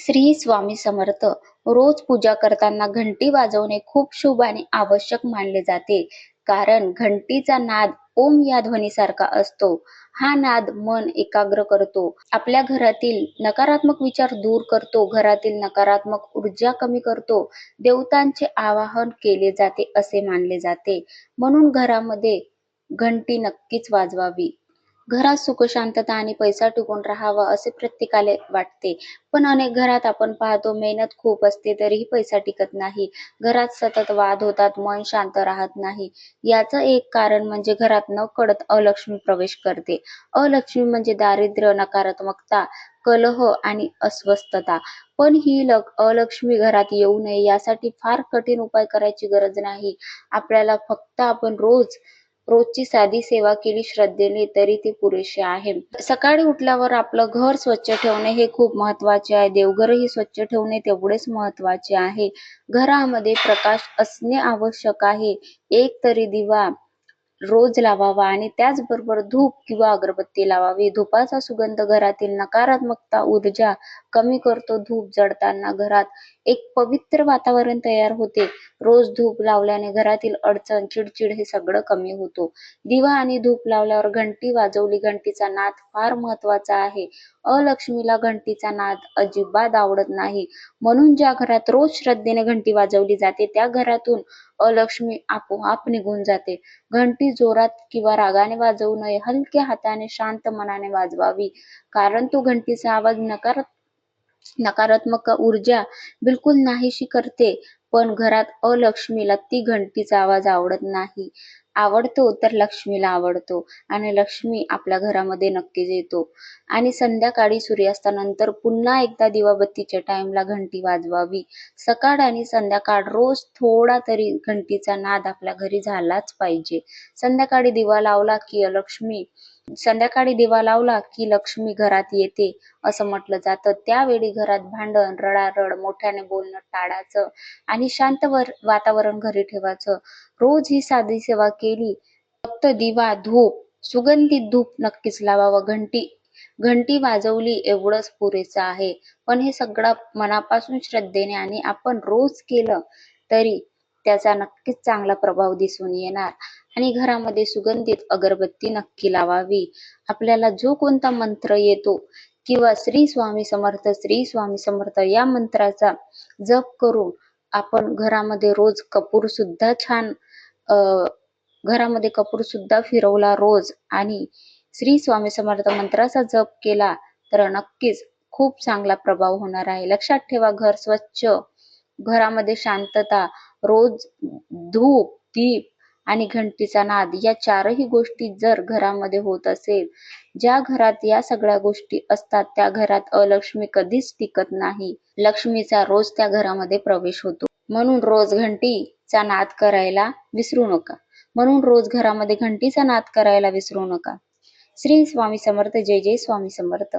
श्री स्वामी समर्थ रोज पूजा करताना घंटी वाजवणे खूप शुभ आणि आवश्यक मानले जाते. कारण घंटीचा नाद ओम या ध्वनीसारखा असतो. हा नाद मन एकाग्र करतो. आपल्या घरातील नकारात्मक विचार दूर करतो. घरातील नकारात्मक ऊर्जा कमी करतो. देवतांचे आवाहन केले जाते असे मानले जाते. म्हणून घरामध्ये घंटी नक्कीच वाजवावी. घरात सुख शांतता आणि पैसा टिकून राहावा असे प्रत्येकाला वाटते. पण अनेक घरात आपण पाहतो मेहनत खूप असते तरीही पैसा टिकत नाही. घरात सतत वाद होतात मन शांत राहत नाही. याच एक कारण म्हणजे घरात न कळत अलक्ष्मी प्रवेश करते. अलक्ष्मी म्हणजे दारिद्र्य नकारात्मकता कलह आणि अस्वस्थता. पण ही लक अलक्ष्मी घरात येऊ नये यासाठी फार कठीण उपाय करायची गरज नाही. आपल्याला फक्त आपण रोज रोजची साधी सेवा केली श्रद्धेने तरी ते पुरेसे आहे. सकाळी उठल्यावर आपलं घर स्वच्छ ठेवणे हे खूप महत्त्वाचे आहे. देवघरही स्वच्छ ठेवणे तेवढेच महत्त्वाचे आहे. घरामध्ये प्रकाश असणे आवश्यक आहे. एक तरी दिवा रोज लावावा आणि त्याचबरोबर धूप किंवा अगरबत्ती लावावी. धुपाचा सुगंध घरातील नकारात्मकता ऊर्जा कमी करतो. धूप जडताना घरात एक पवित्र वातावरण तयार होते. रोज धूप लावल्याने घरातील अडचण चिडचिड हे सगळं कमी होतो. दिवा आणि धूप लावल्यावर घंटी वाजवली. घंटीचा नाद फार महत्त्वाचा आहे. अलक्ष्मीला घंटीचा नाद अजिबात आवडत नाही. म्हणून ज्या घरात रोज श्रद्धेने घंटी वाजवली जाते त्या घरातून अलक्ष्मी आपोआप निघून जाते. घंटी जोरात किंवा रागाने वाजवू नये हलक्या हाताने शांत मनाने वाजवावी. कारण तो घंटीचा आवाज नकार नकारात्मक ऊर्जा बिलकुल नाहीशी करते. पण घरात अलक्ष्मीला ती घंटीचा आवाज आवडत नाही. आवडतो तर लक्ष्मीला आवडतो आणि लक्ष्मी आपल्या घरामध्ये नक्कीच येतो आणि संध्याकाळी सूर्यास्तानंतर पुन्हा एकदा दिवाबत्तीच्या टाइमला घंटी वाजवावी. सकाळ आणि संध्याकाळ रोज थोडा तरी घंटीचा नाद आपल्या घरी झालाच पाहिजे. संध्याकाळी दिवा लावला की लक्ष्मी संध्याकाळी दिवा लावला की लक्ष्मी घरात येते असं म्हटलं जातं. त्यावेळी घरात भांडण रडारड मोठ्याने बोलणं टाळायचं आणि शांत वातावरण घरी ठेवायचं. रोज ही साधी सेवा केली. फक्त दिवा धूप सुगंधित धूप नक्कीच लावावं. घंटी घंटी वाजवली एवढंच पुरेसं आहे. पण हे सगळं मनापासून श्रद्धेने आणि आपण रोज केलं तरी त्याचा नक्कीच चांगला प्रभाव दिसून येणार. आणि घरामध्ये सुगंधित अगरबत्ती नक्की लावावी. आपल्याला जो कोणता मंत्र येतो किंवा श्री स्वामी समर्थ श्री स्वामी समर्थ या मंत्राचा जप करून आपण घरामध्ये रोज कपूर सुद्धा छान घरामध्ये कपूर सुद्धा फिरवला रोज आणि श्री स्वामी समर्थ मंत्राचा जप केला तर नक्कीच खूप चांगला प्रभाव होणार आहे. लक्षात ठेवा घर स्वच्छ घरामध्ये शांतता रोज धूप दीप आणि घंटीचा नाद या चारही गोष्टी जर घरामध्ये होत असेल ज्या घरात या सगळ्या गोष्टी असतात त्या घरात अलक्ष्मी कधीच टिकत नाही. लक्ष्मीचा रोज त्या घरामध्ये प्रवेश होतो. म्हणून रोज घंटी चा नाद करायला विसरू नका. म्हणून रोज घरामध्ये घंटीचा नाद करायला विसरू नका. श्री स्वामी समर्थ जय जय स्वामी समर्थ.